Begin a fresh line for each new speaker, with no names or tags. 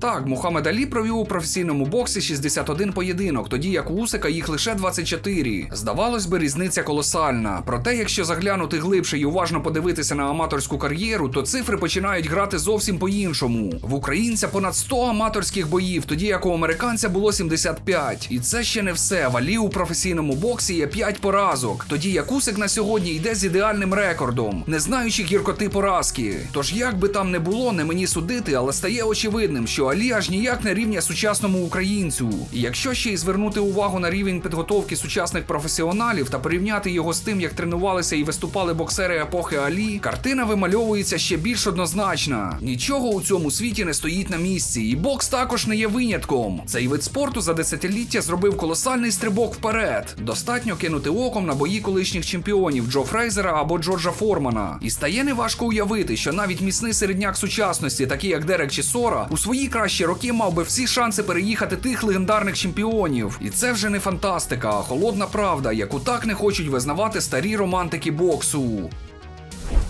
Так, Мухаммед Алі провів у професійному боксі 61 поєдинок, тоді як у Усика їх лише 24. Здавалось би, різниця колосальна. Проте, якщо заглянути глибше і уважно подивитися на аматорську кар'єру, то цифри починають грати зовсім по-іншому. В українця понад 100 аматорських боїв, тоді як у американця було 75. І це ще не все. В Алі у професійному боксі є 5 поразок, тоді як Усик на сьогодні йде з ідеальним рекордом, не знаючи гіркоти поразки. Тож як би там не було, не мені судити, але стає очевидним, що Алі аж ніяк не рівня сучасному українцю. І якщо ще й звернути увагу на рівень підготовки сучасних професіоналів та порівняти його з тим, як тренувалися і виступали боксери епохи Алі, картина вимальовується ще більш однозначна. Нічого у цьому світі не стоїть на місці, і бокс також не є винятком. Цей вид спорту за десятиліття зробив колосальний стрибок вперед. Достатньо кинути оком на бої колишніх чемпіонів Джо Фрейзера або Джорджа Формана. І стає неважко уявити, що навіть міцний середняк сучасності, такий як Дерек чи Сора, у свої кращі роки мав би всі шанси переїхати тих легендарних чемпіонів. І це вже не фантастика, а холодна правда, яку так не хочуть визнавати старі романтики боксу.